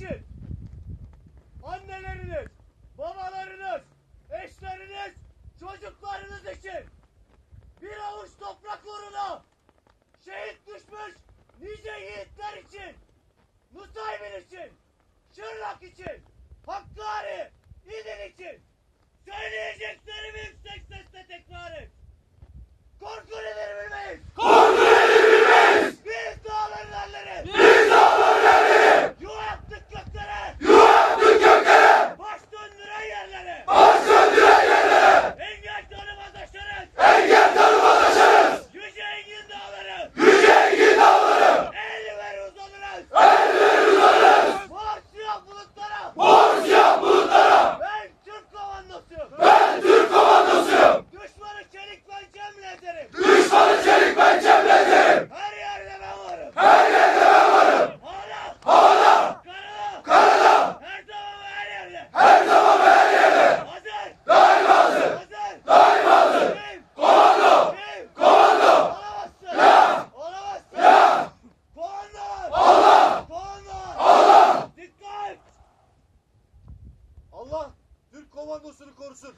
için, anneleriniz, babalarınız, eşleriniz, çocuklarınız için, bir avuç toprak uğruna şehit düşmüş nice yiğitler için, Nusaybin için, Şırnak için, Hakkari, İdil için Türk komandosunu korusun.